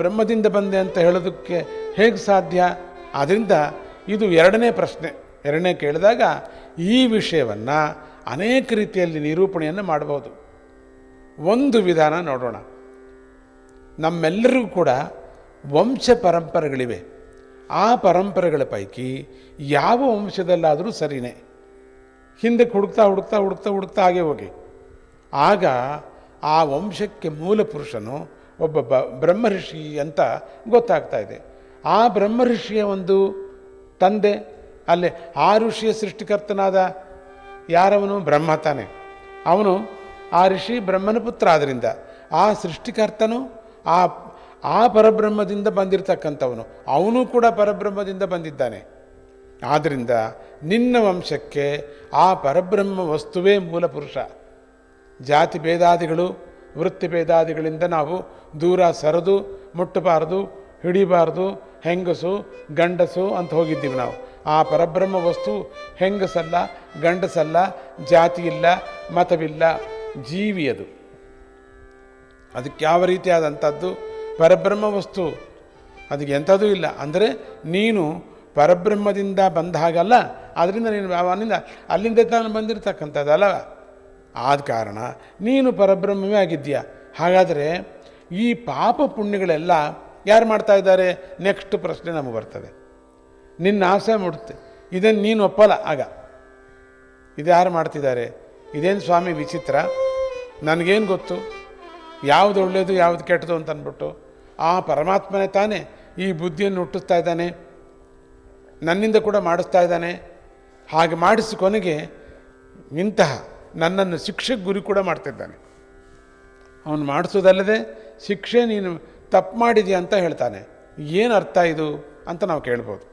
ಬ್ರಹ್ಮದಿಂದ ಬಂದೆ ಅಂತ ಹೇಳೋದಕ್ಕೆ ಹೇಗೆ ಸಾಧ್ಯ? ಆದ್ದರಿಂದ ಇದು ಎರಡನೇ ಪ್ರಶ್ನೆ. ಎರಡನೇ ಕೇಳಿದಾಗ ಈ ವಿಷಯವನ್ನು ಅನೇಕ ರೀತಿಯಲ್ಲಿ ನಿರೂಪಣೆಯನ್ನು ಮಾಡಬಹುದು. ಒಂದು ವಿಧಾನ ನೋಡೋಣ. ನಮ್ಮೆಲ್ಲರಿಗೂ ಕೂಡ ವಂಶ ಪರಂಪರೆಗಳಿವೆ. ಆ ಪರಂಪರೆಗಳ ಪೈಕಿ ಯಾವ ವಂಶದಲ್ಲಾದರೂ ಸರಿನೇ. ಹಿಂದಕ್ಕೆ ಹುಡುಕ್ತಾ ಹುಡುಕ್ತಾ ಹುಡುಕ್ತಾ ಹುಡುಕ್ತಾ ಹಾಗೆ ಹೋಗಿ. ಆಗ ಆ ವಂಶಕ್ಕೆ ಮೂಲ ಪುರುಷನು ಒಬ್ಬ ಬ ಬ್ರಹ್ಮಋಷಿ ಅಂತ ಗೊತ್ತಾಗ್ತಾ ಇದೆ. ಆ ಬ್ರಹ್ಮಋಷಿಯ ಒಂದು ತಂದೆ, ಅಲ್ಲಿ ಆ ಋಷಿಯ ಸೃಷ್ಟಿಕರ್ತನಾದ ಯಾರವನು? ಬ್ರಹ್ಮ ತಾನೆ. ಅವನು ಆ ಋಷಿ ಬ್ರಹ್ಮನ ಪುತ್ರ ಆದ್ದರಿಂದ ಆ ಸೃಷ್ಟಿಕರ್ತನು ಆ ಆ ಪರಬ್ರಹ್ಮದಿಂದ ಬಂದಿರತಕ್ಕಂಥವನು. ಅವನು ಕೂಡ ಪರಬ್ರಹ್ಮದಿಂದ ಬಂದಿದ್ದಾನೆ. ಆದ್ದರಿಂದ ನಿನ್ನ ವಂಶಕ್ಕೆ ಆ ಪರಬ್ರಹ್ಮ ವಸ್ತುವೇ ಮೂಲ ಪುರುಷ. ಜಾತಿ ಭೇದಾದಿಗಳು ವೃತ್ತಿ ಭೇದಾದಿಗಳಿಂದ ನಾವು ದೂರ ಸರಿದು, ಮುಟ್ಟಬಾರ್ದು, ಹಿಡಿಬಾರ್ದು, ಹೆಂಗಸು, ಗಂಡಸು ಅಂತ ಹೋಗಿದ್ದೀವಿ ನಾವು. ಆ ಪರಬ್ರಹ್ಮ ವಸ್ತು ಹೆಂಗಸಲ್ಲ, ಗಂಡಸಲ್ಲ ಜಾತಿ ಇಲ್ಲ ಮತವಿಲ್ಲ ಜೀವಿ ಅದು ಅದಕ್ಕೆ ಯಾವ ರೀತಿಯಾದಂಥದ್ದು ಪರಬ್ರಹ್ಮ ವಸ್ತು? ಅದಕ್ಕೆ ಎಂಥದೂ ಇಲ್ಲ. ಅಂದರೆ ನೀನು ಪರಬ್ರಹ್ಮದಿಂದ ಬಂದ ಹಾಗಲ್ಲ, ಅದರಿಂದ ನೀನು ಅವನಿಂದ ಅಲ್ಲಿಂದ ತಾನು ಬಂದಿರತಕ್ಕಂಥದ್ದಲ್ಲ. ಆದ ಕಾರಣ ನೀನು ಪರಬ್ರಹ್ಮವೇ ಆಗಿದ್ದೀಯ. ಹಾಗಾದರೆ ಈ ಪಾಪ ಪುಣ್ಯಗಳೆಲ್ಲ ಯಾರು ಮಾಡ್ತಾ ಇದ್ದಾರೆ? ನೆಕ್ಸ್ಟ್ ಪ್ರಶ್ನೆ ನಮಗೆ ಬರ್ತದೆ. ನಿನ್ನ ಆಸೆ ಮೂಡುತ್ತೆ ಇದನ್ನು ನೀನು ಒಪ್ಪಲ್ಲ. ಆಗ. ಇದು ಯಾರು ಮಾಡ್ತಿದ್ದಾರೆ? ಇದೇನು ಸ್ವಾಮಿ ವಿಚಿತ್ರ? ನನಗೇನು ಗೊತ್ತು? ಯಾವುದು ಒಳ್ಳೆಯದು ಯಾವುದು ಕೆಟ್ಟದು ಅಂತ ಅಂದ್ಬಿಟ್ಟು. ಆ ಪರಮಾತ್ಮನೇ ತಾನೇ ಈ ಬುದ್ಧಿಯನ್ನು ಹುಟ್ಟಿಸ್ತಾ ಇದ್ದಾನೆ. ನನ್ನಿಂದ ಕೂಡ ಮಾಡಿಸ್ತಾ ಇದ್ದಾನೆ. ಹಾಗೆ ಮಾಡಿಸಿ ಕೊನೆಗೆ ಇಂತಹ ನನ್ನನ್ನು ಶಿಕ್ಷೆಗೆ ಗುರಿ ಕೂಡ ಮಾಡ್ತಿದ್ದಾನೆ. ಅವನು ಮಾಡಿಸೋದಲ್ಲದೆ ಶಿಕ್ಷೆ ನೀನು ತಪ್ಪು ಮಾಡಿದ್ಯಾ ಅಂತ ಹೇಳ್ತಾನೆ. ಏನು ಅರ್ಥ ಇದು ಅಂತ ನಾವು ಕೇಳ್ಬೋದು.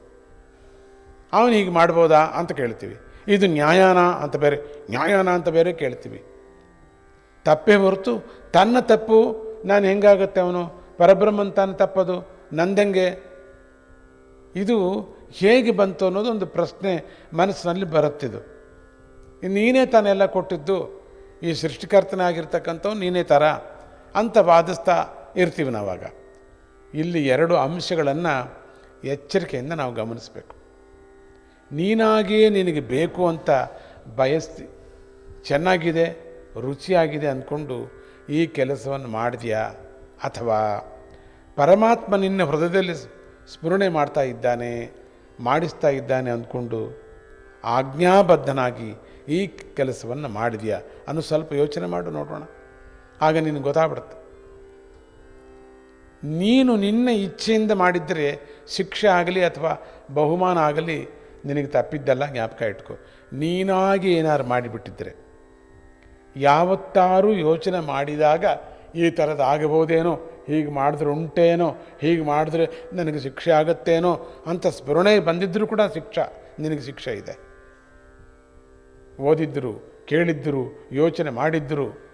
ಅವನು ಹೀಗೆ ಮಾಡ್ಬೋದಾ ಅಂತ ಕೇಳ್ತೀವಿ. ಇದು ನ್ಯಾಯಾನ ಅಂತ ಬೇರೆ, ನ್ಯಾಯಾನ ಅಂತ ಬೇರೆ ಕೇಳ್ತೀವಿ. ತಪ್ಪೇ ಹೊರತು ತನ್ನ ತಪ್ಪು ನಾನು ಹೆಂಗಾಗುತ್ತೆ ಅವನು? ಪರಬ್ರಹ್ಮನ್ ತಾನು ತಪ್ಪದು ನಂದೆಂಗೆ ಇದು ಹೇಗೆ ಬಂತು ಅನ್ನೋದು ಒಂದು ಪ್ರಶ್ನೆ ಮನಸ್ಸಿನಲ್ಲಿ ಬರುತ್ತಿದ್ದು. ನೀನೇ ತಾನೆಲ್ಲ ಕೊಟ್ಟಿದ್ದು, ಈ ಸೃಷ್ಟಿಕರ್ತನಾಗಿರ್ತಕ್ಕಂಥವ್ನು ನೀನೇ ಥರ ಅಂತ ವಾದಿಸ್ತಾ ಇರ್ತೀವಿ ನಾವಾಗ. ಇಲ್ಲಿ ಎರಡು ಅಂಶಗಳನ್ನು ಎಚ್ಚರಿಕೆಯಿಂದ ನಾವು ಗಮನಿಸಬೇಕು. ನೀನಾಗಿಯೇ ನಿನಗೆ ಬೇಕು ಅಂತ ಬಯಸ್ತಿ, ಚೆನ್ನಾಗಿದೆ, ರುಚಿಯಾಗಿದೆ ಅಂದ್ಕೊಂಡು ಈ ಕೆಲಸವನ್ನು ಮಾಡಿದ್ಯಾ ಅಥವಾ ಪರಮಾತ್ಮ ನಿನ್ನ ಹೃದಯದಲ್ಲಿ ಸ್ಮರಣೆ ಮಾಡ್ತಾ ಇದ್ದಾನೆ, ಮಾಡಿಸ್ತಾ ಇದ್ದಾನೆ ಅಂದ್ಕೊಂಡು ಆಜ್ಞಾಬದ್ಧನಾಗಿ ಈ ಕೆಲಸವನ್ನು ಮಾಡಿದೆಯಾ ಅನ್ನು ಸ್ವಲ್ಪ ಯೋಚನೆ ಮಾಡು, ನೋಡೋಣ. ಆಗ ನಿನಗೆ ಗೊತ್ತಾಗ್ಬಿಡುತ್ತೆ. ನೀನು ನಿನ್ನ ಇಚ್ಛೆಯಿಂದ ಮಾಡಿದ್ದರೆ ಶಿಕ್ಷೆ ಆಗಲಿ ಅಥವಾ ಬಹುಮಾನ ಆಗಲಿ ನಿನಗೆ ತಪ್ಪಿದ್ದಲ್ಲ, ಜ್ಞಾಪಕ ಇಟ್ಕೊ. ನೀನಾಗಿ ಏನಾರು ಮಾಡಿಬಿಟ್ಟಿದ್ದರೆ ಯಾವತ್ತಾರು ಯೋಚನೆ ಮಾಡಿದಾಗ ಈ ಥರದ್ದು ಆಗಬಹುದೇನೋ, ಹೀಗೆ ಮಾಡಿದ್ರೆ ಉಂಟೇನೋ, ಹೀಗೆ ಮಾಡಿದ್ರೆ ನನಗೆ ಶಿಕ್ಷೆ ಆಗುತ್ತೇನೋ ಅಂತ ಸ್ಮರಣೆ ಬಂದಿದ್ದರೂ ಕೂಡ ಶಿಕ್ಷೆ, ನಿನಗೆ ಶಿಕ್ಷೆ ಇದೆ. ಓದಿದ್ದರು ಕೇಳಿದ್ದರು ಯೋಚನೆ ಮಾಡಿದ್ದರು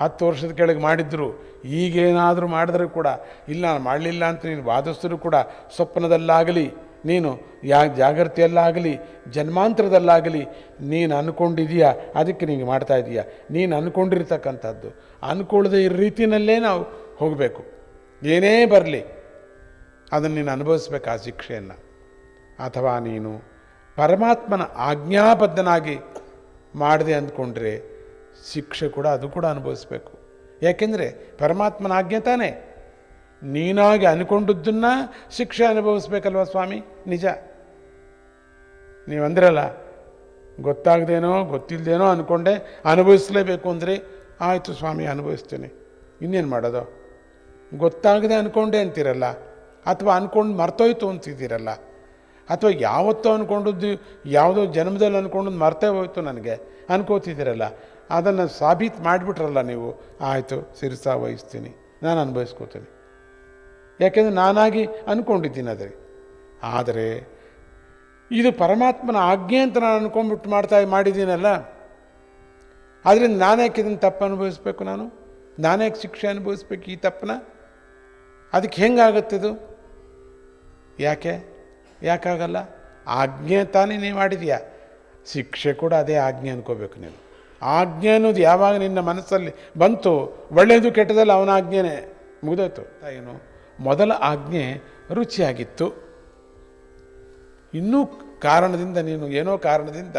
ಹತ್ತು ವರ್ಷದ ಕೆಳಗೆ ಮಾಡಿದ್ದರು ಈಗೇನಾದರೂ ಮಾಡಿದ್ರೂ ಕೂಡ, ಇಲ್ಲ, ನಾನು ಮಾಡಲಿಲ್ಲ ಅಂತ ನೀನು ವಾದಿಸಿದ್ರು ಕೂಡ, ಸ್ವಪ್ನದಲ್ಲಾಗಲಿ, ನೀನು ಯಾ, ಜಾಗೃತಿಯಲ್ಲಾಗಲಿ, ಜನ್ಮಾಂತರದಲ್ಲಾಗಲಿ, ನೀನು ಅಂದ್ಕೊಂಡಿದೀಯಾ ಅದಕ್ಕೆ ನೀನು ಮಾಡ್ತಾ ಇದೀಯಾ. ನೀನು ಅಂದ್ಕೊಂಡಿರ್ತಕ್ಕಂಥದ್ದು ಅಂದ್ಕೊಳ್ಳದೆ ಈ ರೀತಿಯಲ್ಲೇ ನಾವು ಹೋಗಬೇಕು. ಏನೇ ಬರಲಿ, ಅದನ್ನು ನೀನು ಅನುಭವಿಸ್ಬೇಕು ಆ ಶಿಕ್ಷೆಯನ್ನು. ಅಥವಾ ನೀನು ಪರಮಾತ್ಮನ ಆಜ್ಞಾಬದ್ಧನಾಗಿ ಮಾಡಿದೆ ಅಂದ್ಕೊಂಡ್ರೆ ಶಿಕ್ಷೆ ಕೂಡ ಅದು ಕೂಡ ಅನುಭವಿಸ್ಬೇಕು. ಯಾಕೆಂದರೆ ಪರಮಾತ್ಮನ ಆಜ್ಞೆ ತಾನೇ. ನೀನಾಗಿ ಅನ್ಕೊಂಡಿದ್ದನ್ನ ಶಿಕ್ಷೆ ಅನುಭವಿಸ್ಬೇಕಲ್ವ ಸ್ವಾಮಿ? ನಿಜ. ನೀವು ಅಂದಿರಲ್ಲ ಗೊತ್ತಾಗದೇನೋ ಗೊತ್ತಿಲ್ಲದೇನೋ ಅಂದ್ಕೊಂಡೆ ಅನುಭವಿಸಲೇಬೇಕು ಅಂದರೆ, ಆಯಿತು ಸ್ವಾಮಿ, ಅನುಭವಿಸ್ತೇನೆ. ಇನ್ನೇನು ಮಾಡೋದು? ಗೊತ್ತಾಗದೆ ಅಂದ್ಕೊಂಡೆ ಅಂತೀರಲ್ಲ, ಅಥವಾ ಅಂದ್ಕೊಂಡು ಮರ್ತೋಯ್ತು ಅಂತಿದ್ದೀರಲ್ಲ ಅಥವಾ ಯಾವತ್ತೋ ಅಂದ್ಕೊಂಡದ್ದು ಯಾವುದೋ ಜನ್ಮದಲ್ಲಿ ಅಂದ್ಕೊಂಡದ್ದು ಮರ್ತೇ ಹೋಯ್ತು ನನಗೆ. ಅನ್ಕೋತಿದ್ದೀರಲ್ಲ. ಅದನ್ನು ಸಾಬೀತು ಮಾಡಿಬಿಟ್ರಲ್ಲ ನೀವು. ಆಯಿತು, ಸಿರಿಸ ವಹಿಸ್ತೀನಿ. ನಾನು ಅನುಭವಿಸ್ಕೋತೀನಿ. ಯಾಕೆಂದರೆ ನಾನಾಗಿ ಅಂದ್ಕೊಂಡಿದ್ದೀನಿ ಅದೇ ಆದರೆ, ಇದು ಪರಮಾತ್ಮನ ಆಜ್ಞೆ ಅಂತ ನಾನು ಅಂದ್ಕೊಂಬಿಟ್ಟು ಮಾಡ್ತಾ ಮಾಡಿದ್ದೀನಲ್ಲ ಆದ್ದರಿಂದ ನಾನ್ಯಾಕೆ ಇದನ್ನು ತಪ್ಪು ಅನುಭವಿಸ್ಬೇಕು ನಾನು? ನಾನೇ ಶಿಕ್ಷೆ ಅನುಭವಿಸ್ಬೇಕು ಈ ತಪ್ಪನ್ನ? ಅದಕ್ಕೆ ಹೆಂಗಾಗುತ್ತಿದು ಯಾಕೆ? ಯಾಕಾಗಲ್ಲ? ಆಜ್ಞೆ ತಾನೇ ನೀ ಮಾಡಿದೀಯ? ಶಿಕ್ಷೆ ಕೂಡ ಅದೇ ಆಜ್ಞೆ ಅನ್ಕೋಬೇಕು ನೀನು. ಆಜ್ಞೆ ಅನ್ನೋದು ಯಾವಾಗ ನಿನ್ನ ಮನಸ್ಸಲ್ಲಿ ಬಂತು ಒಳ್ಳೆಯದು ಕೆಟ್ಟದಲ್ಲಿ ಅವನ ಆಜ್ಞೆನೇ. ಮುಗಿದೋಯ್ತು. ಏನು? ಮೊದಲ ಆಜ್ಞೆ ರುಚಿಯಾಗಿತ್ತು. ಇನ್ನೂ ಕಾರಣದಿಂದ ನೀನು ಏನೋ ಕಾರಣದಿಂದ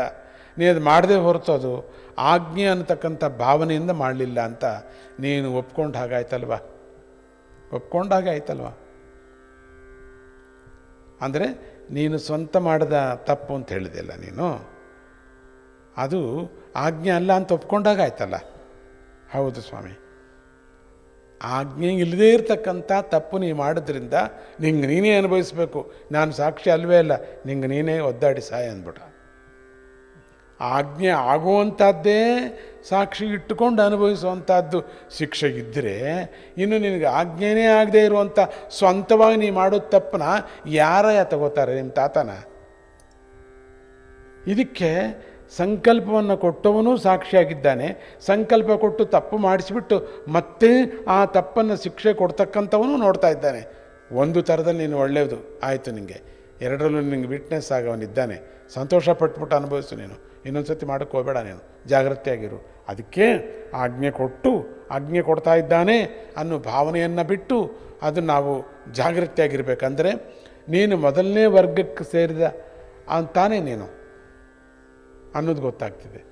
ನೀನು ಅದು ಮಾಡದೇ ಹೊರತು ಅದು ಆಜ್ಞೆ ಅನ್ನತಕ್ಕಂಥ ಭಾವನೆಯಿಂದ ಮಾಡಲಿಲ್ಲ ಅಂತ ನೀನು ಒಪ್ಕೊಂಡು ಹಾಗಾಯ್ತಲ್ವ ಒಪ್ಕೊಂಡ ಹಾಗೆ ಆಯ್ತಲ್ವ? ಅಂದರೆ ನೀನು ಸ್ವಂತ ಮಾಡಿದ ತಪ್ಪು ಅಂತ ಹೇಳಿದೆಲ್ಲ ನೀನು. ಅದು ಆಜ್ಞೆ ಅಲ್ಲ ಅಂತ ಒಪ್ಕೊಂಡಾಗ ಆಯ್ತಲ್ಲ. ಹೌದು ಸ್ವಾಮಿ. ಆಜ್ಞೆ ಇಲ್ಲದೇ ಇರತಕ್ಕಂಥ ತಪ್ಪು ನೀ ಮಾಡೋದ್ರಿಂದ ನಿಂಗೆ ನೀನೇ ಅನುಭವಿಸ್ಬೇಕು. ನಾನು ಸಾಕ್ಷಿ ಅಲ್ವೇ ಅಲ್ಲ, ನಿಂಗೆ ನೀನೇ ಒದ್ದಾಡಿ ಸಾಯ ಅಂದ್ಬಿಟ್ಟ. ಆಜ್ಞೆ ಆಗುವಂಥದ್ದೇ ಸಾಕ್ಷಿ ಇಟ್ಟುಕೊಂಡು ಅನುಭವಿಸುವಂಥದ್ದು ಶಿಕ್ಷೆ ಇದ್ದರೆ ಇನ್ನು ನಿನಗೆ ಆಜ್ಞೆನೇ ಆಗದೆ ಇರುವಂಥ ಸ್ವಂತವಾಗಿ ನೀ ಮಾಡೋ ತಪ್ಪನ ಯಾರ ತಗೋತಾರೆ ನಿಮ್ಮ ತಾತನ? ಇದಕ್ಕೆ ಸಂಕಲ್ಪವನ್ನು ಕೊಟ್ಟವನು ಸಾಕ್ಷಿಯಾಗಿದ್ದಾನೆ. ಸಂಕಲ್ಪ ಕೊಟ್ಟು ತಪ್ಪು ಮಾಡಿಸಿಬಿಟ್ಟು ಮತ್ತೆ ಆ ತಪ್ಪನ್ನು ಶಿಕ್ಷೆ ಕೊಡ್ತಕ್ಕಂಥವನು ನೋಡ್ತಾ ಇದ್ದಾನೆ. ಒಂದು ಥರದಲ್ಲಿ ನೀನು ಒಳ್ಳೆಯದು. ಆಯಿತು ನಿನಗೆ ಎರಡರಲ್ಲೂ ನಿನಗೆ ವಿಟ್ನೆಸ್ ಆಗವನಿದ್ದಾನೆ. ಸಂತೋಷ ಪಟ್ಬಿಟ್ಟು ಅನುಭವಿಸು ನೀನು. ಇನ್ನೊಂದು ಸತಿ ಮಾಡೋಕ್ಕೆ ಹೋಗಬೇಡ ನೀನು. ಜಾಗ್ರತೆಯಾಗಿರು. ಅದಕ್ಕೆ ಆಜ್ಞೆ ಕೊಟ್ಟು, ಆಜ್ಞೆ ಕೊಡ್ತಾ ಇದ್ದಾನೆ ಅನ್ನೋ ಭಾವನೆಯನ್ನು ಬಿಟ್ಟು ಅದು ನಾವು ಜಾಗೃತಿಯಾಗಿರ್ಬೇಕಂದ್ರೆ ನೀನು ಮೊದಲನೇ ವರ್ಗಕ್ಕೆ ಸೇರಿದ ಅಂತಾನೆ ನೀನು. ಅನ್ನೋದು ಗೊತ್ತಾಗ್ತಿದೆ.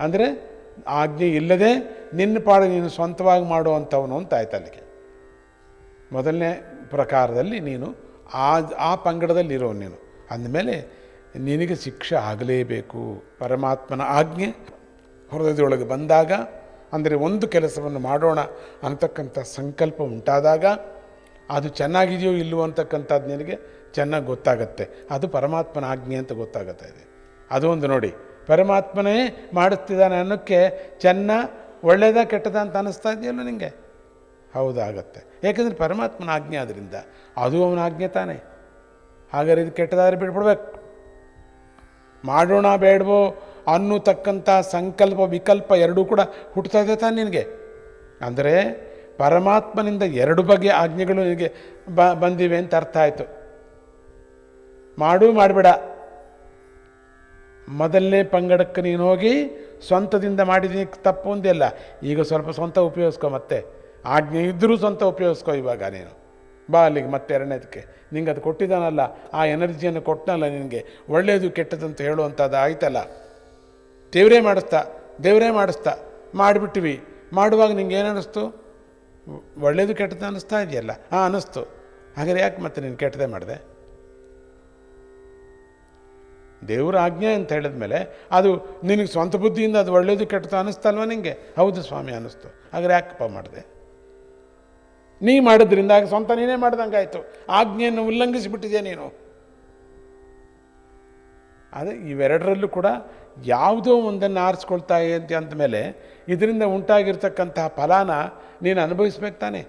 ಅಂದರೆ ಆಜ್ಞೆ ಇಲ್ಲದೆ ನಿನ್ನ ಪಾಡು ನೀನು ಸ್ವಂತವಾಗಿ ಮಾಡುವಂಥವನು ಅಂತ ಆಯ್ತು ಅಲ್ಲಿಗೆ. ಮೊದಲನೇ ಪ್ರಕಾರದಲ್ಲಿ ನೀನು ಆ ಆ ಪಂಗಡದಲ್ಲಿರೋ ನೀನು. ಅಂದಮೇಲೆ ನಿನಗೆ ಶಿಕ್ಷೆ ಆಗಲೇಬೇಕು. ಪರಮಾತ್ಮನ ಆಜ್ಞೆ ಹೃದಯದೊಳಗೆ ಬಂದಾಗ, ಅಂದರೆ ಒಂದು ಕೆಲಸವನ್ನು ಮಾಡೋಣ ಅಂತಕ್ಕಂಥ ಸಂಕಲ್ಪ ಉಂಟಾದಾಗ, ಅದು ಚೆನ್ನಾಗಿದೆಯೋ ಇಲ್ಲವೋ ಅಂತಕ್ಕಂಥದ್ದು ನಿನಗೆ ಚೆನ್ನಾಗಿ ಗೊತ್ತಾಗತ್ತೆ. ಅದು ಪರಮಾತ್ಮನ ಆಜ್ಞೆ ಅಂತ ಗೊತ್ತಾಗುತ್ತಾ ಇದೆ ಅದು. ಒಂದು ನೋಡಿ. ಪರಮಾತ್ಮನೇ ಮಾಡುತ್ತಿದ್ದಾನೆ ಅನ್ನೋಕ್ಕೆ ಚೆನ್ನ ಒಳ್ಳೆಯದ ಕೆಟ್ಟದ ಅಂತ ಅನ್ನಿಸ್ತಾ ಇದೆಯಲ್ಲ ನಿನಗೆ ಹೌದಾಗತ್ತೆ. ಯಾಕೆಂದರೆ ಪರಮಾತ್ಮನ ಆಜ್ಞೆ ಆದ್ದರಿಂದ ಅದು ಅವನ ಆಜ್ಞೆ ತಾನೇ. ಹಾಗಾದ್ರೆ ಇದು ಕೆಟ್ಟದಾದ್ರೆ ಬಿಟ್ಬಿಡ್ಬೇಕು. ಮಾಡೋಣ ಬೇಡವೋ ಅನ್ನತಕ್ಕಂಥ ಸಂಕಲ್ಪ, ವಿಕಲ್ಪ ಎರಡೂ ಕೂಡ ಹುಟ್ಟುತ್ತಾ ಇದೆ ತಾನೆ ನಿನಗೆ. ಅಂದರೆ ಪರಮಾತ್ಮನಿಂದ ಎರಡು ಬಗೆಯ ಆಜ್ಞೆಗಳು ನಿನಗೆ ಬ, ಬಂದಿವೆ ಅಂತ ಅರ್ಥ ಆಯಿತು. ಮಾಡು ಮಾಡಬೇಡ. ಮೊದಲನೇ ಪಂಗಡಕ್ಕೆ ನೀನು ಹೋಗಿ ಸ್ವಂತದಿಂದ ಮಾಡಿದ್ದೀನಿ ತಪ್ಪು ಒಂದಿಲ್ಲ ಈಗ ಸ್ವಲ್ಪ ಸ್ವಂತ ಉಪಯೋಗಿಸ್ಕೊ ಮತ್ತೆ. ಆಜ್ಞೆ ಇದ್ದರೂ ಸ್ವಂತ ಉಪಯೋಗಿಸ್ಕೋ ಇವಾಗ ನೀನು. ಬಾ ಅಲ್ಲಿಗೆ ಮತ್ತೆ ಎರಡನೇದಕ್ಕೆ. ನಿಂಗೆ ಅದು ಕೊಟ್ಟಿದ್ದಾನಲ್ಲ, ಆ ಎನರ್ಜಿಯನ್ನು ಕೊಟ್ಟನಲ್ಲ ನಿನಗೆ. ಒಳ್ಳೆಯದು ಕೆಟ್ಟದಂತ ಹೇಳುವಂಥದ್ದು ಆಯ್ತಲ್ಲ. ದೇವರೇ ಮಾಡಿಸ್ತಾ ದೇವರೇ ಮಾಡಿಸ್ತಾ, ಮಾಡಿಬಿಟ್ಟಿವಿ. ಮಾಡುವಾಗ ನಿಂಗೆ ಏನು ಅನ್ನಿಸ್ತು ಒಳ್ಳೆಯದು ಕೆಟ್ಟದ್ದು ಅನ್ನಿಸ್ತಾ ಇದೆಯಲ್ಲ? ಹಾಂ ಅನ್ನಿಸ್ತು ಹಾಗಾದ್ರೆ ಯಾಕೆ ಮತ್ತೆ ನೀನು ಕೆಟ್ಟದೇ ಮಾಡಿದೆ? ದೇವರ ಆಜ್ಞೆ ಅಂತ ಹೇಳಿದ ಮೇಲೆ ಅದು ನಿನಗೆ ಸ್ವಂತ ಬುದ್ಧಿಯಿಂದ ಅದು ಒಳ್ಳೆಯದು ಕೆಟ್ಟದ್ದು ಅನ್ನಿಸ್ತಲ್ವ ನಿಂಗೆ? ಹೌದು ಸ್ವಾಮಿ ಅನ್ನಿಸ್ತು ಹಾಗಾದ್ರೆ ಯಾಕಪ್ಪ ಮಾಡಿದೆ? ನೀ ಮಾಡಿದ್ರಿಂದ ಸ್ವಂತ ನೀನೇ ಮಾಡ್ದಂಗೆ ಆಯಿತು ಆಜ್ಞೆಯನ್ನು ಉಲ್ಲಂಘಿಸಿಬಿಟ್ಟಿದೆ ನೀನು? ಅದೇ ಇವೆರಡರಲ್ಲೂ ಕೂಡ ಯಾವುದೋ ಒಂದನ್ನು ಆರಿಸ್ಕೊಳ್ತಾ ಅಂತ ಅಂದಮೇಲೆ ಇದರಿಂದ ಉಂಟಾಗಿರ್ತಕ್ಕಂತಹ ಫಲಾನ ನೀನು ಅನುಭವಿಸ್ಬೇಕು ತಾನೆ.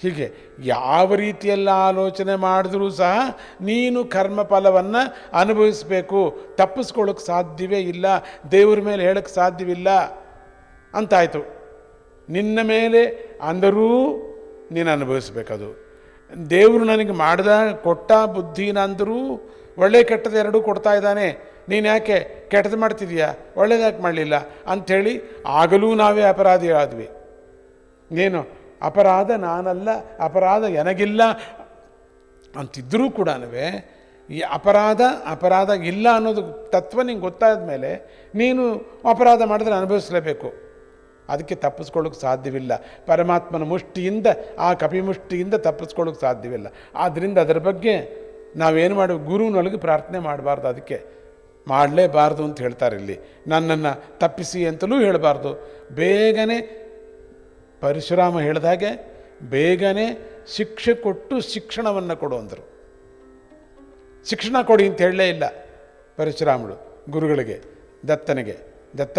ಹೀಗೆ ಯಾವ ರೀತಿಯೆಲ್ಲ ಆಲೋಚನೆ ಮಾಡಿದ್ರೂ ಸಹ ನೀನು ಕರ್ಮ ಫಲವನ್ನು ಅನುಭವಿಸಬೇಕು. ತಪ್ಪಿಸ್ಕೊಳ್ಳೋಕ್ಕೆ ಸಾಧ್ಯವೇ ಇಲ್ಲ. ದೇವ್ರ ಮೇಲೆ ಹೇಳೋಕ್ಕೆ ಸಾಧ್ಯವಿಲ್ಲ. ಅಂತಾಯಿತು. ನಿನ್ನ ಮೇಲೆ ಅಂದರೂ ನೀನು ಅನುಭವಿಸ್ಬೇಕದು. ದೇವರು ನನಗೆ ಮಾಡಿದ ಕೊಟ್ಟ ಬುದ್ಧಿನ ಅಂದರೂ ಒಳ್ಳೆ ಕೆಟ್ಟದ ಎರಡೂ ಕೊಡ್ತಾ ಇದ್ದಾನೆ. ನೀನು ಯಾಕೆ ಕೆಟ್ಟದ್ದು ಮಾಡ್ತಿದೀಯಾ ಒಳ್ಳೇದಾಕೆ ಮಾಡಲಿಲ್ಲ? ಅಂಥೇಳಿ ಆಗಲೂ ನಾವೇ ಅಪರಾಧಿ ಆದ್ವಿ ಏನು ಅಪರಾಧ ನಾನಲ್ಲ, ಅಪರಾಧ ನನಗಿಲ್ಲ ಅಂತಿದ್ದರೂ ಕೂಡ ಈ ಅಪರಾಧ ಅಪರಾಧ ಇಲ್ಲ ಅನ್ನೋದು ತತ್ವ ನಿಂಗೆ ಗೊತ್ತಾದ ಮೇಲೆ ನೀನು ಅಪರಾಧ ಮಾಡಿದ್ರೆ ಅನುಭವಿಸಲೇಬೇಕು. ಅದಕ್ಕೆ ತಪ್ಪಿಸ್ಕೊಳ್ಳೋಕೆ ಸಾಧ್ಯವಿಲ್ಲ. ಪರಮಾತ್ಮನ ಮುಷ್ಟಿಯಿಂದ, ಆ ಕಪಿಮುಷ್ಟಿಯಿಂದ ತಪ್ಪಿಸ್ಕೊಳ್ಳೋಕೆ ಸಾಧ್ಯವಿಲ್ಲ. ಆದ್ದರಿಂದ ಅದರ ಬಗ್ಗೆ ನಾವೇನು ಮಾಡೋ ಗುರುವಿನೊಳಗೆ ಪ್ರಾರ್ಥನೆ ಮಾಡಬಾರ್ದು ಅದಕ್ಕೆ. ಮಾಡಲೇಬಾರ್ದು ಅಂತ ಹೇಳ್ತಾರೆ ಇಲ್ಲಿ. ನನ್ನನ್ನು ತಪ್ಪಿಸಿ ಅಂತಲೂ ಹೇಳಬಾರ್ದು. ಬೇಗನೆ ಪರಶುರಾಮ ಹೇಳಿದಾಗೆ ಬೇಗನೆ ಶಿಕ್ಷೆ ಕೊಟ್ಟು ಶಿಕ್ಷಣವನ್ನು ಕೊಡು ಅಂದರು. ಶಿಕ್ಷಣ ಕೊಡಿ ಅಂತ ಹೇಳಲೇ ಇಲ್ಲ ಪರಶುರಾಮಳು ಗುರುಗಳಿಗೆ, ದತ್ತನಿಗೆ. ದತ್ತ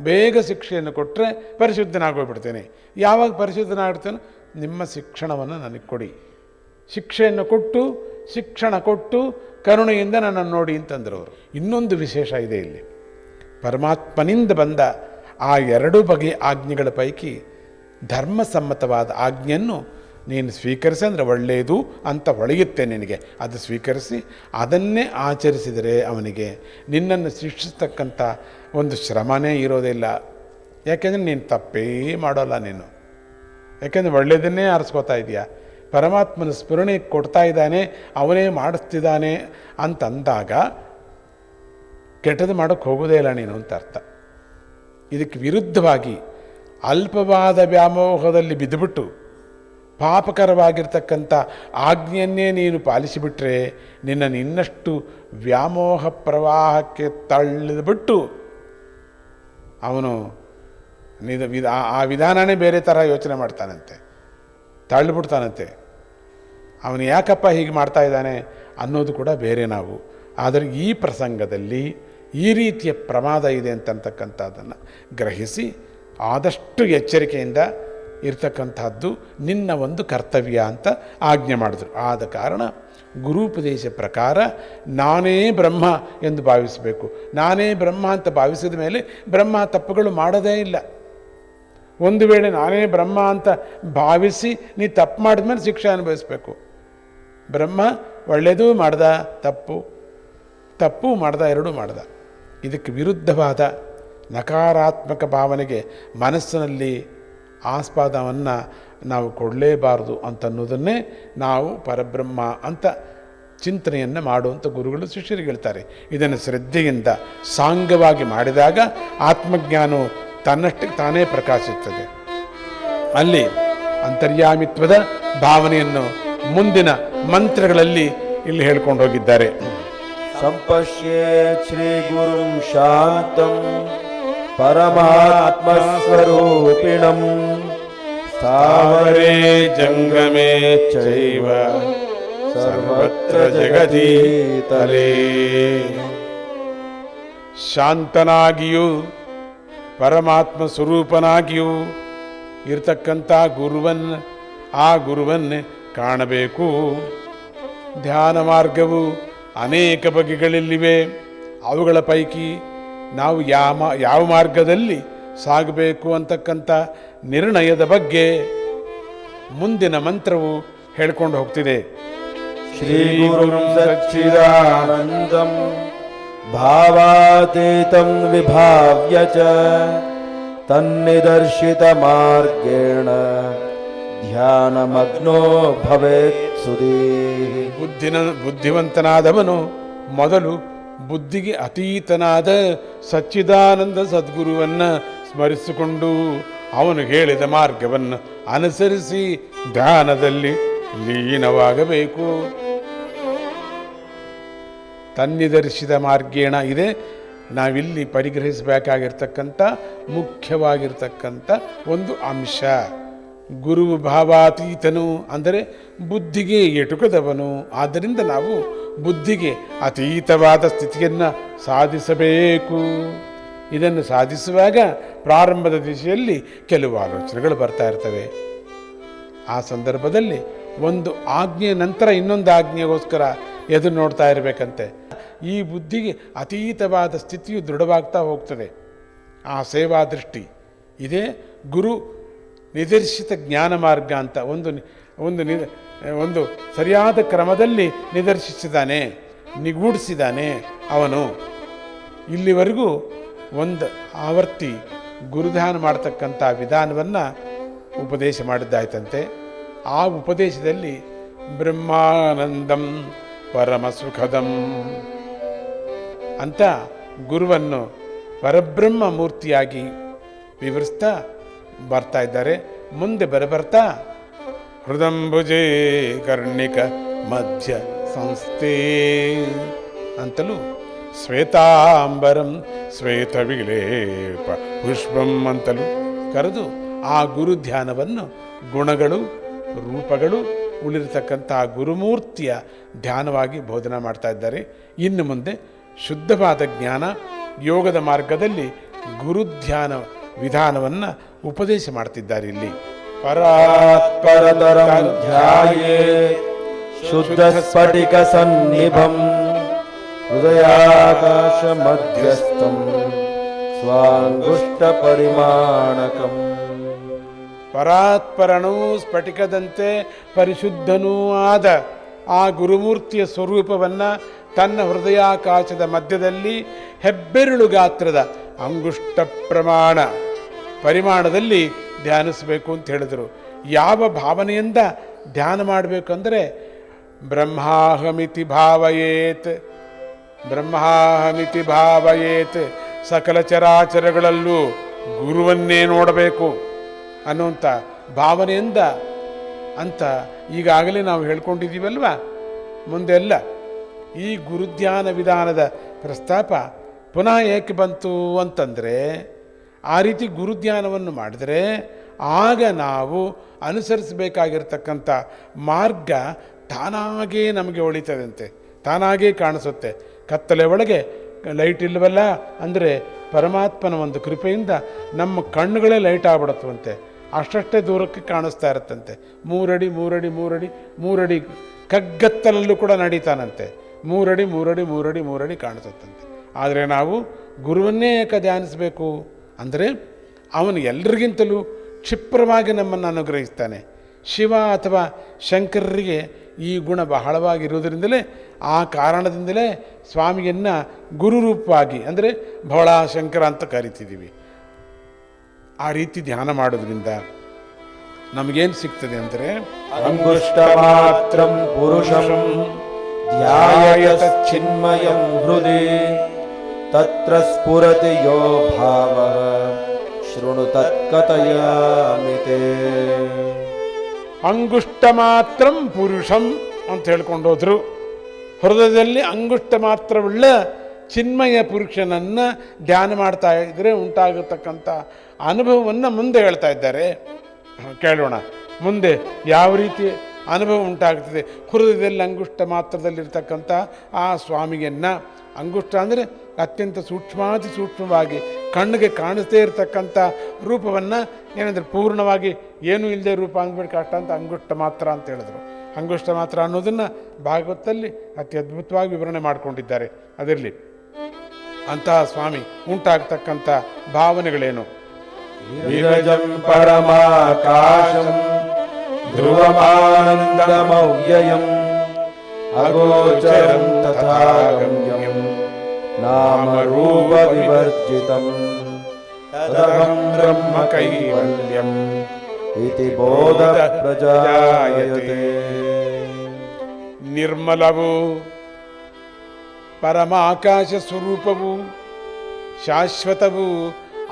ಬೇಗ ಶಿಕ್ಷೆಯನ್ನು ಕೊಟ್ಟರೆ ಪರಿಶುದ್ಧನಾಗೋಗ್ಬಿಡ್ತೇನೆ ಯಾವಾಗ ಪರಿಶುದ್ಧನಾಗ್ತೇನೆ ನಿಮ್ಮ ಶಿಕ್ಷಣವನ್ನು ನನಗೆ ಕೊಡಿ. ಶಿಕ್ಷೆಯನ್ನು ಕೊಟ್ಟು, ಶಿಕ್ಷಣ ಕೊಟ್ಟು, ಕರುಣೆಯಿಂದ ನನ್ನನ್ನು ನೋಡಿ ಅಂತಂದರು ಅವರು ಇನ್ನೊಂದು ವಿಶೇಷ ಇದೆ ಇಲ್ಲಿ. ಪರಮಾತ್ಮನಿಂದ ಬಂದ ಆ ಎರಡು ಬಗೆಯ ಆಜ್ಞೆಗಳ ಪೈಕಿ ಧರ್ಮಸಮ್ಮತವಾದ ಆಜ್ಞೆಯನ್ನು ನೀನು ಸ್ವೀಕರಿಸಿ ಅಂದರೆ ಒಳ್ಳೆಯದು ಅಂತ ಹೊಳೆಯುತ್ತೆ ನಿನಗೆ. ಅದು ಸ್ವೀಕರಿಸಿ, ಅದನ್ನೇ ಆಚರಿಸಿದರೆ ಅವನಿಗೆ ನಿನ್ನನ್ನು ಶಿಕ್ಷಿಸ್ತಕ್ಕಂಥ ಒಂದು ಶ್ರಮನೇ ಇರೋದಿಲ್ಲ ಯಾಕೆಂದರೆ ನೀನು ತಪ್ಪೇ ಮಾಡೋಲ್ಲ ನೀನು. ಯಾಕೆಂದರೆ ಒಳ್ಳೆಯದನ್ನೇ ಆರಿಸ್ಕೋತಾ ಇದೆಯಾ? ಪರಮಾತ್ಮನ ಸ್ಮರಣೆ ಕೊಡ್ತಾ ಇದ್ದಾನೆ, ಅವನೇ ಮಾಡಿಸ್ತಿದ್ದಾನೆ ಅಂತಂದಾಗ ಕೆಟ್ಟದ್ದು ಮಾಡೋಕ್ಕೆ ಹೋಗೋದೇ ಇಲ್ಲ ನೀನು ಅಂತ ಅರ್ಥ. ಇದಕ್ಕೆ ವಿರುದ್ಧವಾಗಿ ಅಲ್ಪವಾದ ವ್ಯಾಮೋಹದಲ್ಲಿ ಬಿದ್ದುಬಿಟ್ಟು ಪಾಪಕರವಾಗಿರ್ತಕ್ಕಂಥ ಆಜ್ಞೆಯನ್ನೇ ನೀನು ಪಾಲಿಸಿಬಿಟ್ರೆ ನಿನ್ನನ್ನು ಇನ್ನಷ್ಟು ವ್ಯಾಮೋಹ ಪ್ರವಾಹಕ್ಕೆ ತಳ್ಳಿದ್ಬಿಟ್ಟು ಅವನು ನಿದ ವಿಧ ಆ ವಿಧಾನನೇ ಬೇರೆ ಥರ ಯೋಚನೆ ಮಾಡ್ತಾನಂತೆ. ತಳ್ಳಿಬಿಡ್ತಾನಂತೆ. ಅವನು ಯಾಕಪ್ಪ ಹೀಗೆ ಮಾಡ್ತಾ ಇದ್ದಾನೆ ಅನ್ನೋದು ಕೂಡ ಬೇರೆ ನಾವು. ಆದರೆ ಈ ಪ್ರಸಂಗದಲ್ಲಿ ಈ ರೀತಿಯ ಪ್ರಮಾದ ಇದೆ ಅಂತಕ್ಕಂಥದ್ದನ್ನು ಗ್ರಹಿಸಿ ಆದಷ್ಟು ಎಚ್ಚರಿಕೆಯಿಂದ ಇರ್ತಕ್ಕಂಥದ್ದು ನಿನ್ನ ಒಂದು ಕರ್ತವ್ಯ ಅಂತ ಆಜ್ಞೆ ಮಾಡಿದ್ರು. ಆದ ಕಾರಣ ಗುರುಪದೇಶ ಪ್ರಕಾರ ನಾನೇ ಬ್ರಹ್ಮ ಎಂದು ಭಾವಿಸಬೇಕು. ನಾನೇ ಬ್ರಹ್ಮ ಅಂತ ಭಾವಿಸಿದ ಮೇಲೆ ಬ್ರಹ್ಮ ತಪ್ಪುಗಳು ಮಾಡೋದೇ ಇಲ್ಲ. ಒಂದು ವೇಳೆ ನಾನೇ ಬ್ರಹ್ಮ ಅಂತ ಭಾವಿಸಿ ನೀ ತಪ್ಪು ಮಾಡಿದ ಮೇಲೆ ಶಿಕ್ಷೆ ಅನುಭವಿಸ್ಬೇಕು. ಬ್ರಹ್ಮ ಒಳ್ಳೆಯದೂ ಮಾಡ್ದ, ತಪ್ಪು ತಪ್ಪು ಮಾಡ್ದ, ಎರಡೂ ಮಾಡ್ದ. ಇದಕ್ಕೆ ವಿರುದ್ಧವಾದ ನಕಾರಾತ್ಮಕ ಭಾವನೆಗೆ ಮನಸ್ಸಿನಲ್ಲಿ ಆಸ್ಪಾದವನ್ನು ನಾವು ಕೊಡಲೇಬಾರ್ದು ಅಂತನ್ನೋದನ್ನೇ ನಾವು ಪರಬ್ರಹ್ಮ ಅಂತ ಚಿಂತನೆಯನ್ನು ಮಾಡುವಂಥ ಗುರುಗಳು ಶಿಷ್ಯರಿಗೆ ಹೇಳ್ತಾರೆ. ಇದನ್ನು ಶ್ರದ್ಧೆಯಿಂದ ಸಾಂಗವಾಗಿ ಮಾಡಿದಾಗ ಆತ್ಮಜ್ಞಾನವು ತನ್ನಷ್ಟಕ್ಕೆ ತಾನೇ ಪ್ರಕಾಶಿಸುತ್ತದೆ. ಅಲ್ಲಿ ಅಂತರ್ಯಾಮಿತ್ವದ ಭಾವನೆಯನ್ನು ಮುಂದಿನ ಮಂತ್ರಗಳಲ್ಲಿ ಇಲ್ಲಿ ಹೇಳ್ಕೊಂಡು ಹೋಗಿದ್ದಾರೆ. ಸಂಪಶ್ಯೇ ಶ್ರೀ ಗುರುಂ ಶಾಂತಂ. परमात्मस्वरूपिणम् स्थावरे स्थावरे जङ्गमे चैव ಸರ್ವತ್ರ ಜಗದೀತಲೇ ಶಾಂತನಾಗಿಯೂ ಪರಮಾತ್ಮ ಸ್ವರೂಪನಾಗಿಯೂ ಇರ್ತಕ್ಕಂಥ ಗುರುವನ್ನ ಆ ಗುರುವನ್ನೇ ಕಾಣಬೇಕು ಧ್ಯಾನ ಮಾರ್ಗವು ಅನೇಕ ಬಗೆಗಳಲ್ಲಿವೆ ಅವುಗಳ ಪೈಕಿ ನಾವು ಯಾವ ಯಾವ ಮಾರ್ಗದಲ್ಲಿ ಸಾಗಬೇಕು ಅಂತಕ್ಕಂಥ ನಿರ್ಣಯದ ಬಗ್ಗೆ ಮುಂದಿನ ಮಂತ್ರವು ಹೇಳ್ಕೊಂಡು ಹೋಗ್ತಿದೆ. ಶ್ರೀ ಗುರುಂ ಸಚ್ಚಿದಾನಂದಂ ಭಾವಾತೀತಂ ವಿಭಾವ್ಯ ಚ ತನ್ನಿದರ್ಶಿತ ಮಾರ್ಗೇಣ ಧ್ಯಾನ ಮಗ್ನೋ ಭವೇತ್ ಸುದೀ ಬುದ್ಧಿನ ಬುದ್ಧಿವಂತನಾದವನು ಮೊದಲು ಬುದ್ಧಿಗೆ ಅತೀತನಾದ ಸಚ್ಚಿದಾನಂದ ಸದ್ಗುರುವನ್ನ ಸ್ಮರಿಸಿಕೊಂಡು ಅವನು ಹೇಳಿದ ಮಾರ್ಗವನ್ನು ಅನುಸರಿಸಿ ಧ್ಯಾನದಲ್ಲಿ ಲೀನವಾಗಬೇಕು. ತನ್ನಿದರ್ಶಿದ ಮಾರ್ಗೇಣ ಇದೆ. ನಾವಿಲ್ಲಿ ಪರಿಗ್ರಹಿಸಬೇಕಾಗಿರ್ತಕ್ಕಂಥ, ಮುಖ್ಯವಾಗಿರ್ತಕ್ಕಂಥ ಒಂದು ಅಂಶ. ಗುರು ಭಾವಾತೀತನು ಅಂದರೆ ಬುದ್ಧಿಗೆ ಎಟುಕದವನು. ಆದ್ದರಿಂದ ನಾವು ಬುದ್ಧಿಗೆ ಅತೀತವಾದ ಸ್ಥಿತಿಯನ್ನು ಸಾಧಿಸಬೇಕು. ಇದನ್ನು ಸಾಧಿಸುವಾಗ ಪ್ರಾರಂಭದ ದಿಶೆಯಲ್ಲಿ ಕೆಲವು ಆಲೋಚನೆಗಳು ಬರ್ತಾ ಇರ್ತವೆ. ಆ ಸಂದರ್ಭದಲ್ಲಿ ಒಂದು ಆಜ್ಞೆ ನಂತರ ಇನ್ನೊಂದು ಆಜ್ಞೆಗೋಸ್ಕರ ಎದುರು ನೋಡ್ತಾ ಇರಬೇಕಂತೆ. ಈ ಬುದ್ಧಿಗೆ ಅತೀತವಾದ ಸ್ಥಿತಿಯು ದೃಢವಾಗ್ತಾ ಹೋಗ್ತದೆ. ಆ ಸೇವಾ ದೃಷ್ಟಿ. ಇದೇ ಗುರು ನಿದರ್ಶಿತ ಜ್ಞಾನ ಮಾರ್ಗ ಅಂತ ಒಂದು ಒಂದು ನಿ ಒಂದು ಸರಿಯಾದ ಕ್ರಮದಲ್ಲಿ ನಿದರ್ಶಿಸಿದ್ದಾನೆ ನಿಗೂಡಿಸಿದ್ದಾನೆ ಅವನು. ಇಲ್ಲಿವರೆಗೂ ಒಂದು ಆವರ್ತಿ ಗುರುಧಾನ ಮಾಡ್ತಕ್ಕಂಥ ವಿಧಾನವನ್ನು ಉಪದೇಶ ಮಾಡಿದ್ದಾಯ್ತಂತೆ. ಆ ಉಪದೇಶದಲ್ಲಿ ಬ್ರಹ್ಮಾನಂದಂ ಪರಮ ಸುಖದಂ ಅಂತ ಗುರುವನ್ನು ಪರಬ್ರಹ್ಮ ಮೂರ್ತಿಯಾಗಿ ವಿವರಿಸ್ತಾ ಬರ್ತಾ ಇದ್ದಾರೆ. ಮುಂದೆ ಬರಬರ್ತಾ ಹೃದಂಬುಜೇ ಕರ್ಣಿಕ ಮಧ್ಯ ಸಂಸ್ಥೆ ಅಂತಲೂ ಶ್ವೇತಾಂಬರಂ ಶ್ವೇತವಿಲೇಪ ಪುಷ್ಪಂ ಅಂತಲೂ ಕರೆದು ಆ ಗುರು ಧ್ಯಾನವನ್ನು ಗುಣಗಳು, ರೂಪಗಳು, ಉಳಿರತಕ್ಕಂಥ ಗುರುಮೂರ್ತಿಯ ಧ್ಯಾನವಾಗಿ ಬೋಧನೆ ಮಾಡ್ತಾ ಇದ್ದಾರೆ. ಇನ್ನು ಮುಂದೆ ಶುದ್ಧವಾದ ಜ್ಞಾನ ಯೋಗದ ಮಾರ್ಗದಲ್ಲಿ ಗುರುಧ್ಯಾನ ವಿಧಾನವನ್ನು ಉಪದೇಶ ಮಾಡ್ತಿದ್ದಾರೆ ಇಲ್ಲಿ. ಶುದ್ಧ ಸ್ಫಟಿಕ ಸನ್ನಿಭಂ ಹೃದಯಾಕಾಶ ಮಧ್ಯಸ್ಥಂ ಸ್ವಾಂಗುಷ್ಟ ಪರಿಮಾಣಕಂ. ಪರಾತ್ಪರನೂ ಸ್ಫಟಿಕದಂತೆ ಪರಿಶುದ್ಧನೂ ಆದ ಆ ಗುರುಮೂರ್ತಿಯ ಸ್ವರೂಪವನ್ನು ತನ್ನ ಹೃದಯಾಕಾಶದ ಮಧ್ಯದಲ್ಲಿ ಹೆಬ್ಬೆರಳು ಗಾತ್ರದ ಅಂಗುಷ್ಟ ಪ್ರಮಾಣ ಪರಿಮಾಣದಲ್ಲಿ ಧ್ಯಾನಿಸಬೇಕು ಅಂತ ಹೇಳಿದರು. ಯಾವ ಭಾವನೆಯಿಂದ ಧ್ಯಾನ ಮಾಡಬೇಕಂದ್ರೆ, ಬ್ರಹ್ಮಾಹಮಿತಿ ಭಾವಯೇತ್ ಬ್ರಹ್ಮಾಹಮಿತಿ ಭಾವಯೇತ್, ಸಕಲ ಚರಾಚರಗಳಲ್ಲೂ ಗುರುವನ್ನೇ ನೋಡಬೇಕು ಅನ್ನುವಂಥ ಭಾವನೆಯಿಂದ ಅಂತ ಈಗಾಗಲೇ ನಾವು ಹೇಳ್ಕೊಂಡಿದ್ದೀವಲ್ವ? ಮುಂದೆಲ್ಲ ಈ ಗುರುಧ್ಯಾನ ವಿಧಾನದ ಪ್ರಸ್ತಾಪ ಪುನಃ ಏಕೆ ಬಂತು ಅಂತಂದರೆ ಆ ರೀತಿ ಗುರುಧ್ಯಾನವನ್ನು ಮಾಡಿದರೆ ಆಗ ನಾವು ಅನುಸರಿಸಬೇಕಾಗಿರ್ತಕ್ಕಂಥ ಮಾರ್ಗ ತಾನಾಗೇ ನಮಗೆ ಒಳಿತದಂತೆ, ತಾನಾಗೇ ಕಾಣಿಸುತ್ತೆ. ಕತ್ತಲೆ ಒಳಗೆ ಲೈಟ್ ಇಲ್ಲವಲ್ಲ ಅಂದರೆ ಪರಮಾತ್ಮನ ಒಂದು ಕೃಪೆಯಿಂದ ನಮ್ಮ ಕಣ್ಣುಗಳೇ ಲೈಟ್ ಆಗ್ಬಿಡತ್ತವಂತೆ. ಅಷ್ಟಷ್ಟೇ ದೂರಕ್ಕೆ ಕಾಣಿಸ್ತಾ ಇರುತ್ತಂತೆ. ಮೂರಡಿ ಮೂರಡಿ ಮೂರಡಿ ಮೂರಡಿ ಕಗ್ಗತ್ತಲಲ್ಲೂ ಕೂಡ ನಡೀತಾನಂತೆ. ಮೂರಡಿ ಮೂರಡಿ ಮೂರಡಿ ಮೂರಡಿ ಕಾಣಿಸುತ್ತಂತೆ. ಆದರೆ ನಾವು ಗುರುವನ್ನೇ ಏಕೆ ಧ್ಯಾನಿಸಬೇಕು? ಅಂದರೆ ಅವನು ಎಲ್ರಿಗಿಂತಲೂ ಕ್ಷಿಪ್ರವಾಗಿ ನಮ್ಮನ್ನು ಅನುಗ್ರಹಿಸ್ತಾನೆ. ಶಿವ ಅಥವಾ ಶಂಕರರಿಗೆ ಈ ಗುಣ ಬಹಳವಾಗಿರುವುದರಿಂದಲೇ, ಆ ಕಾರಣದಿಂದಲೇ ಸ್ವಾಮಿಯನ್ನು ಗುರುರೂಪವಾಗಿ, ಅಂದರೆ ಬಹಳ ಶಂಕರ ಅಂತ ಕರಿತಿದ್ದೀವಿ. ಆ ರೀತಿ ಧ್ಯಾನ ಮಾಡೋದ್ರಿಂದ ನಮಗೇನು ಸಿಗ್ತದೆ ಅಂದರೆ, ಅಂಗುಷ್ಟಮಾತ್ರಂ ಪುರುಷಂ ಧ್ಯಾಯತಚ್ಚಿನ್ಮಯಂ ಹೃದಿ ತತ್ರ ಸ್ಫುರತಿ ಯೋ ಭಾವ ಶೃಣು ते। ಅಂಗುಷ್ಟ ಮಾತ್ರಂ ಪುರುಷಂ ಅಂತ ಹೇಳ್ಕೊಂಡೋದ್ರು. ಹೃದಯದಲ್ಲಿ ಅಂಗುಷ್ಟ ಮಾತ್ರವುಳ್ಳ ಚಿನ್ಮಯ ಪುರುಷನನ್ನು ಧ್ಯಾನ ಮಾಡ್ತಾ ಇದ್ರೆ ಉಂಟಾಗತಕ್ಕಂಥ ಅನುಭವವನ್ನು ಮುಂದೆ ಹೇಳ್ತಾ ಇದ್ದಾರೆ. ಕೇಳೋಣ, ಮುಂದೆ ಯಾವ ರೀತಿ ಅನುಭವ ಉಂಟಾಗ್ತದೆ? ಹೃದಯದಲ್ಲಿ ಅಂಗುಷ್ಟ ಮಾತ್ರದಲ್ಲಿರ್ತಕ್ಕಂಥ ಆ ಸ್ವಾಮಿಯನ್ನು ಅಂಗುಷ್ಟ ಅಂದರೆ ಅತ್ಯಂತ ಸೂಕ್ಷ್ಮಾತಿ ಸೂಕ್ಷ್ಮವಾಗಿ ಕಣ್ಣಿಗೆ ಕಾಣಿಸ್ತೇ ಇರತಕ್ಕಂಥ ರೂಪವನ್ನು ಏನಂದ್ರೆ ಪೂರ್ಣವಾಗಿ ಏನೂ ಇಲ್ಲದೆ ರೂಪ ಅಂದ್ಬಿಟ್ಟು ಕಷ್ಟ ಅಂತ ಅಂಗುಷ್ಟ ಮಾತ್ರ ಅಂತ ಹೇಳಿದ್ರು. ಅಂಗುಷ್ಟ ಮಾತ್ರ ಅನ್ನೋದನ್ನು ಭಾಗವತಲ್ಲಿ ಅತಿ ಅದ್ಭುತವಾಗಿ ವಿವರಣೆ ಮಾಡಿಕೊಂಡಿದ್ದಾರೆ. ಅದರಲ್ಲಿ ಅಂತಹ ಸ್ವಾಮಿ ಉಂಟಾಗ್ತಕ್ಕಂಥ ಭಾವನೆಗಳೇನು? ಧ್ರುವಮಾನಂದಮವ್ಯಯಂ ಅಗೋಚರಂ ತಥಾ ಗಮ್ಯಂ ನಾಮರೂಪ तदहं ತದಹಂ ಬ್ರಹ್ಮ ಕೈವಲ್ಯಂ ಇತಿ ನಿರ್ಮಲವು ಪರಮಾಕಾಶ ಸ್ವರೂಪವು ಶಾಶ್ವತವು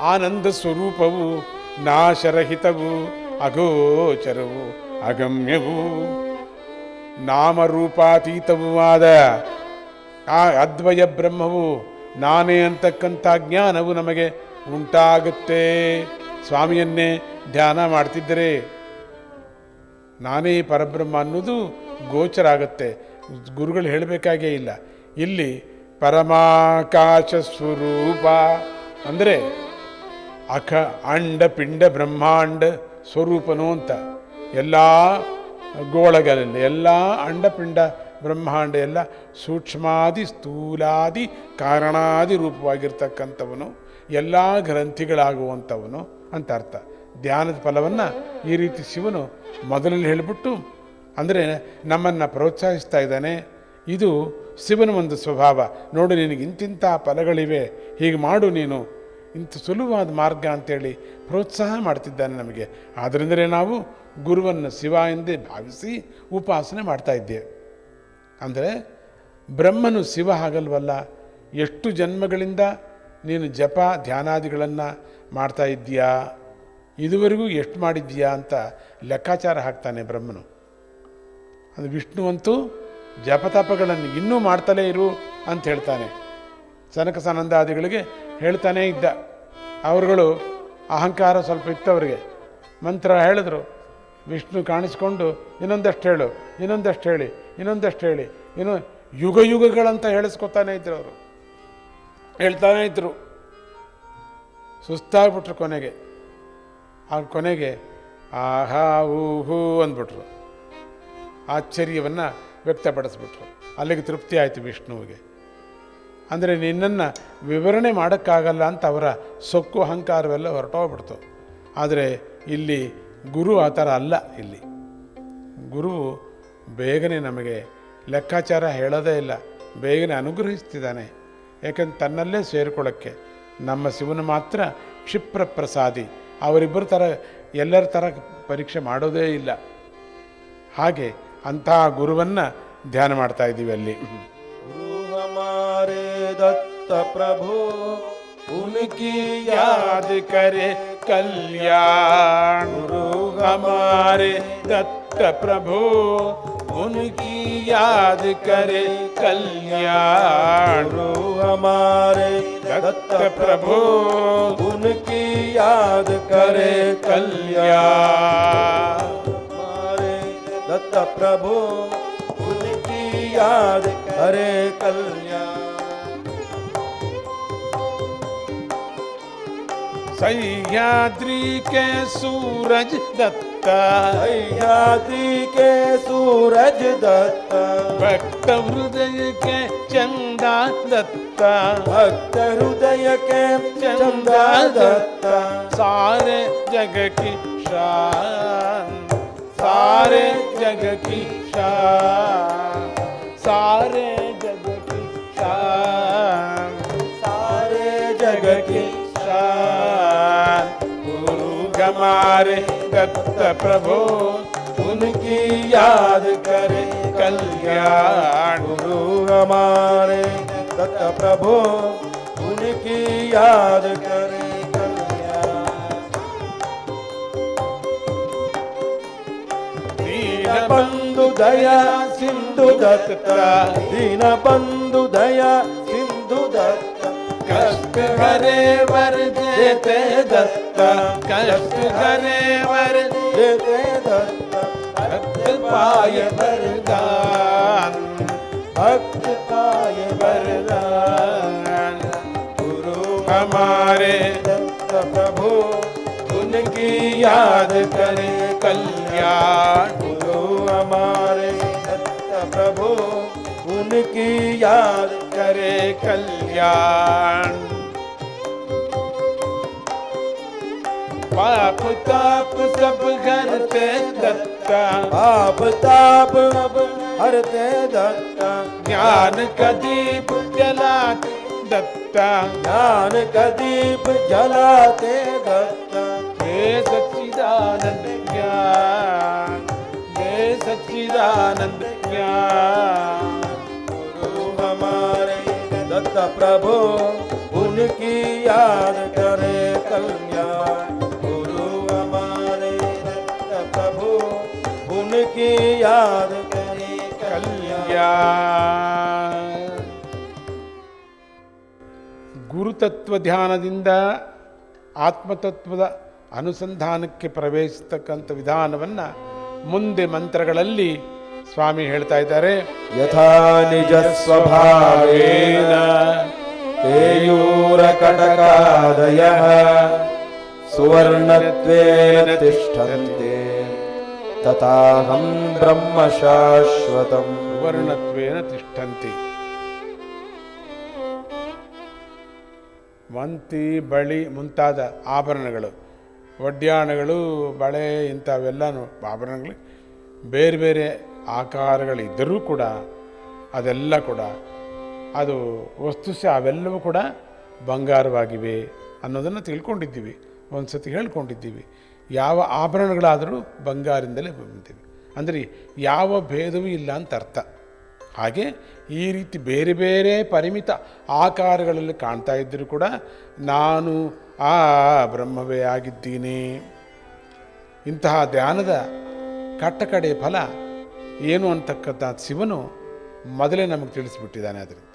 ಆನಂದ ಸ್ವರೂಪವು ನಾಶರಹಿತವು ಅಗೋಚರವು ಅಗಮ್ಯವು ನಾಮರೂಪಾತೀತವೂ ಆದ ಆ ಅದ್ವಯ ಬ್ರಹ್ಮವು ನಾನೇ ಅಂತಕ್ಕಂಥ ಜ್ಞಾನವು ನಮಗೆ ಉಂಟಾಗುತ್ತೆ. ಸ್ವಾಮಿಯನ್ನೇ ಧ್ಯಾನ ಮಾಡ್ತಿದ್ದರೆ ನಾನೇ ಪರಬ್ರಹ್ಮ ಅನ್ನೋದು ಗೋಚರ ಆಗುತ್ತೆ ಗುರುಗಳು ಹೇಳಬೇಕಾಗೇ ಇಲ್ಲ. ಇಲ್ಲಿ ಪರಮಾಕಾಶ ಸ್ವರೂಪ ಅಂದರೆ ಅಖ, ಅಂಡ, ಪಿಂಡ, ಬ್ರಹ್ಮಾಂಡ ಸ್ವರೂಪನು ಅಂತ. ಎಲ್ಲ ಗೋಳಗಳಲ್ಲಿ, ಎಲ್ಲ ಅಂಡಪಿಂಡ ಬ್ರಹ್ಮಾಂಡ ಎಲ್ಲ ಸೂಕ್ಷ್ಮಾದಿ ಸ್ಥೂಲಾದಿ ಕಾರಣಾದಿ ರೂಪವಾಗಿರ್ತಕ್ಕಂಥವನು, ಎಲ್ಲ ಗ್ರಂಥಿಗಳಾಗುವಂಥವನು ಅಂತ ಅರ್ಥ. ಧ್ಯಾನದ ಫಲವನ್ನು ಈ ರೀತಿ ಶಿವನು ಮೊದಲಲ್ಲಿ ಹೇಳಿಬಿಟ್ಟು, ಅಂದರೆ ನಮ್ಮನ್ನು ಪ್ರೋತ್ಸಾಹಿಸ್ತಾ ಇದ್ದಾನೆ. ಇದು ಶಿವನ ಒಂದು ಸ್ವಭಾವ. ನೋಡು, ನಿನಗೆ ಇಂತಿಂಥ ಫಲಗಳಿವೆ, ಹೀಗೆ ಮಾಡು ನೀನು. ಇಂಥ ಸುಲಭವಾದ ಮಾರ್ಗ ಅಂತೇಳಿ ಪ್ರೋತ್ಸಾಹ ಮಾಡ್ತಿದ್ದಾನೆ ನಮಗೆ. ಆದ್ದರಿಂದಲೇ ನಾವು ಗುರುವನ್ನು ಶಿವ ಎಂದೇ ಭಾವಿಸಿ ಉಪಾಸನೆ ಮಾಡ್ತಾ ಇದ್ದೇವೆ. ಅಂದರೆ ಬ್ರಹ್ಮನು ಶಿವ ಆಗಲ್ವಲ್ಲ ಎಷ್ಟು ಜನ್ಮಗಳಿಂದ ನೀನು ಜಪ ಧ್ಯಾನಾದಿಗಳನ್ನು ಮಾಡ್ತಾ ಇದ್ದೀಯಾ? ಇದುವರೆಗೂ ಎಷ್ಟು ಮಾಡಿದ್ದೀಯಾ ಅಂತ ಲೆಕ್ಕಾಚಾರ ಹಾಕ್ತಾನೆ ಬ್ರಹ್ಮನು. ಅದು ವಿಷ್ಣುವಂತೂ ಜಪತಪಗಳನ್ನು ಇನ್ನೂ ಮಾಡ್ತಲೇ ಇರು ಅಂತ ಹೇಳ್ತಾನೆ. ಸನಕ ಸನಂದಾದಿಗಳಿಗೆ ಹೇಳ್ತಾನೇ ಇದ್ದ. ಅವರುಗಳು ಅಹಂಕಾರ ಸ್ವಲ್ಪ ಇತ್ತು ಅವರಿಗೆ. ಮಂತ್ರ ಹೇಳಿದ್ರು. ವಿಷ್ಣು ಕಾಣಿಸ್ಕೊಂಡು ಇನ್ನೊಂದಷ್ಟು ಹೇಳು, ಇನ್ನೊಂದಷ್ಟು ಹೇಳಿ. ಇನ್ನೊಂದಷ್ಟು ಹೇಳಿ. ಇನ್ನು ಯುಗ ಯುಗಗಳಂತ ಹೇಳಿಸ್ಕೊತಾನೆ ಇದ್ರು ಅವರು. ಹೇಳ್ತಾನೆ ಇದ್ರು. ಸುಸ್ತಾಗ್ಬಿಟ್ರು ಕೊನೆಗೆ. ಆ ಕೊನೆಗೆ, ಆಹಾ ಊಹೂ ಅಂದ್ಬಿಟ್ರು. ಆಶ್ಚರ್ಯವನ್ನು ವ್ಯಕ್ತಪಡಿಸ್ಬಿಟ್ರು. ಅಲ್ಲಿಗೆ ತೃಪ್ತಿ ಆಯಿತು ವಿಷ್ಣುವಿಗೆ. ಅಂದರೆ ನಿನ್ನನ್ನು ವಿವರಣೆ ಮಾಡೋಕ್ಕಾಗಲ್ಲ ಅಂತ ಅವರ ಸೊಕ್ಕು ಅಹಂಕಾರವೆಲ್ಲ ಹೊರಟೋಗ್ಬಿಡ್ತು ಆದರೆ ಇಲ್ಲಿ ಗುರು ಆ ಥರ ಅಲ್ಲ ಇಲ್ಲಿ. ಗುರು ಬೇಗನೆ ನಮಗೆ ಲೆಕ್ಕಾಚಾರ ಹೇಳೋದೇ ಇಲ್ಲ ಬೇಗನೆ ಅನುಗ್ರಹಿಸ್ತಿದ್ದಾನೆ ಯಾಕಂದ್ರೆ ತನ್ನಲ್ಲೇ ಸೇರಿಕೊಳ್ಳೋಕ್ಕೆ ನಮ್ಮ ಶಿವನ ಮಾತ್ರ ಕ್ಷಿಪ್ರ ಪ್ರಸಾದಿ ಅವರಿಬ್ಬರ ಥರ ಎಲ್ಲರ ಥರ ಪರೀಕ್ಷೆ ಮಾಡೋದೇ ಇಲ್ಲ ಹಾಗೆ ಅಂತಹ ಗುರುವನ್ನು ಧ್ಯಾನ ಮಾಡ್ತಾ ಇದ್ದೀವಿ ಅಲ್ಲಿ गुरु हमारे दत्त प्रभु उनकी याद करे कल्याण गुरु हमारे दत्त प्रभु उनकी याद करे कल्याण। हमारे दत्त प्रभु उनकी याद करे कल्याण। हमारे दत्त प्रभु उनकी याद करे कल्याण। सह्याद्री के सूरज दत्ता सह्याद्री के सूरज दत्ता। भक्त हृदय के चंदा दत्ता। भक्त हृदय के चंदा दत्ता। सारे जग की शान। सारे जग की शान। सारे जग की शान। सारे जग की शान। गुरु हमारे दत्त प्रभु, उनकी याद करे कल्याण गुरु हमारे दत्त प्रभु, उनकी याद करे बंधु दया, सिंधु दत्ता, दीन बंधु दया कष्ट हरे वर देते दत्ता कष्ट हरे वर देते दत्ता भक्त पाय वरदान भक्त पाय वरदान गुरु हमारे दत्त प्रभु उनकी याद करे कल्याण गुरु हमारे दत्त प्रभु उनकी याद करे कल्याण। पाप ताप सब घर करते दत्ता। पाप ताप अब हरते दत्ता। ज्ञान का दीप जलाते दत्ता। ज्ञान का दीप जलाते दत्ता। हे सच्चिदानंद ज्ञान हे सच्चिदानंद ज्ञान। दत्त प्रभु उनकी याद करे कल्याण गुरु हमारे दत्त प्रभु उनकी याद करे कल्याण ಕಲ್ಯಾಣ ಗುರುತತ್ವ ಧ್ಯಾನದಿಂದ ಆತ್ಮತತ್ವದ ಅನುಸಂಧಾನಕ್ಕೆ ಪ್ರವೇಶಿಸ್ತಕ್ಕಂಥ ವಿಧಾನವನ್ನು ಮುಂದೆ ಮಂತ್ರಗಳಲ್ಲಿ ಸ್ವಾಮಿ ಹೇಳ್ತಾ ಇದ್ದಾರೆ ಯಥಾ ನಿಜ ಸ್ವಭಾವೇನ ತೇಯೂರ ಕಟಕಾದಯ ಸುವರ್ಣತ್ವೇನ ತಿಷ್ಠಂತೆ ತಥಾಹಂ ಬ್ರಹ್ಮ ಶಾಶ್ವತಂ ಸುವರ್ಣತ್ವೇನ ತಿಷ್ಠಂತಿ. ಮಂತಿ ಬಳಿ ಮುಂತಾದ ಆಭರಣಗಳು ಒಡ್ಯಾಣಗಳು ಬಳೆ ಇಂಥವೆಲ್ಲನೂ ಆಭರಣಗಳು ಬೇರೆ ಬೇರೆ ಆಕಾರಗಳಿದ್ದರೂ ಕೂಡ ಅದೆಲ್ಲ ಕೂಡ ಅದು ವಸ್ತುಶ ಅವೆಲ್ಲವೂ ಕೂಡ ಬಂಗಾರವಾಗಿವೆ ಅನ್ನೋದನ್ನು ತಿಳ್ಕೊಂಡಿದ್ದೀವಿ. ಒಂದು ಸತಿ ಹೇಳ್ಕೊಂಡಿದ್ದೀವಿ. ಯಾವ ಆಭರಣಗಳಾದರೂ ಬಂಗಾರದಿಂದಲೇ ಬಂದಿವೆ. ಅಂದರೆ ಯಾವ ಭೇದವೂ ಇಲ್ಲ ಅಂತ ಅರ್ಥ. ಹಾಗೆ ಈ ರೀತಿ ಬೇರೆ ಬೇರೆ ಪರಿಮಿತ ಆಕಾರಗಳಲ್ಲಿ ಕಾಣ್ತಾ ಇದ್ದರೂ ಕೂಡ ನಾನು ಆ ಬ್ರಹ್ಮವೇ ಆಗಿದ್ದೀನಿ. ಇಂತಹ ಧ್ಯಾನದ ಕಟ್ಟಕಡೆ ಫಲ ಏನು ಅಂತಕ್ಕಂಥ ಶಿವನು ಮೊದಲೇ ನಮಗೆ ತಿಳಿಸಿಬಿಟ್ಟಿದ್ದಾನೆ ಅದರಿಂದ.